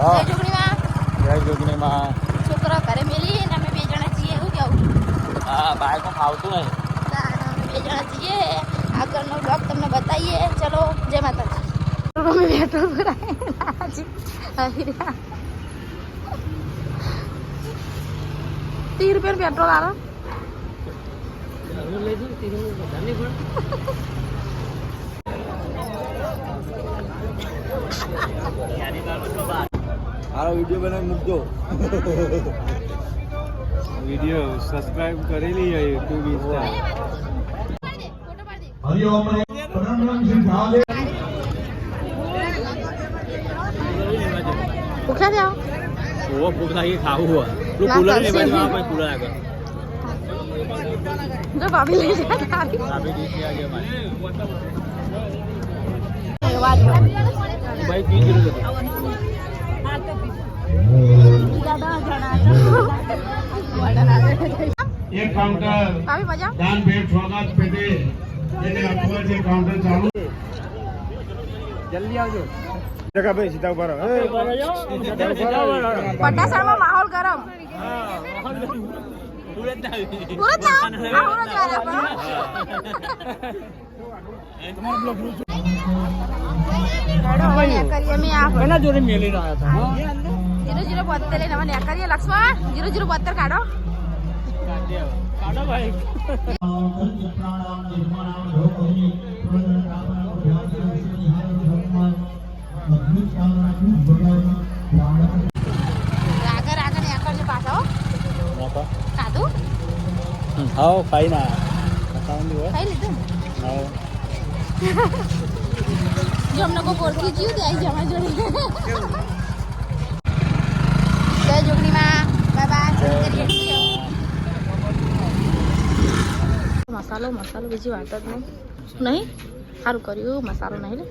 હા. જય જોગણીમાં. છોકરો ઘરે મેલી ને અમે બે જણા છીએ એવું કેવું હા બાઈકમાં ફાવતું નહીં. બે જણા છીએ. આગળનો બ્લોગ તમને બતાવીએ. ચલો જય માતાજી. પેટ્રોલ ભરાય ત્રીસ રૂપિયાનું પેટ્રોલ આવે મારો વીડિયો બનાવી મૂકજો. વીડિયો સબસ્ક્રાઇબ કરેલી છે યુટ્યુબ ઇન્સ્ટા શ્રી ભાવે ભૂખ લાગી ખાવું હોય. તું ના કુલર કરશે. બાજુ આપણે કુલર આગળ. જો ભાભી લઈ દીધી મારે. ભાઈ પી એક કાઉન્ટર દાન ભેટ સ્વાગત પેટે. એને આપવા છે કાઉન્ટર ચાલુ. જલ્દી આવજો. જગા સીધા ઊભા રહો પટાસણમાં માહોલ ગરમ. સુરત ના સુરત ના કરીએ અમે આ. એના જોડે મેલી રહ્યા હતા. જીરો જીરો બોતેર લઈને હવે ન્યા કરીએ. લક્ષ્મણ જીરો જીરો બોતેર કાઢો. કાઢો ભાઈ. હા. ખાઈ ના ખાઈ લીધું હા જો અમને કોઈ ઓળખી ગયું તે આવી જવા જોડે. જય જોગણીમાં. Bye bye. મસાલો મસાલો બીજી વાત જ નહીં. નહીં? સારું કર્યું મસાલો નહીં લે.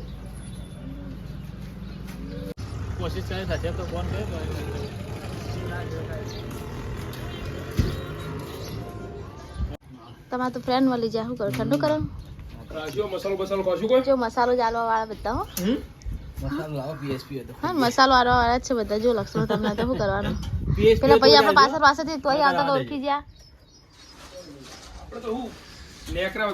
કોશિશ કરે થશે તો ફોન કરે તમારે તો ફ્રેન્ડ મળી જાય. શું કરો? ઠંડુ કરો? મસાલો બસાલો ખાશું કોઈ? જો મસાલો જાલવા વાળા બધા હો. મસાલો લાવો પીએસપી હતો હા મસાલો વાળવા વાળા છે બધા જો લક્ષણ તમને તો શું કરવાનું? પીએસપી પેલા ભાઈ આપણે પાછળ પાસેથી તોય આવતા તો ઓળખી ગયા. નેકરા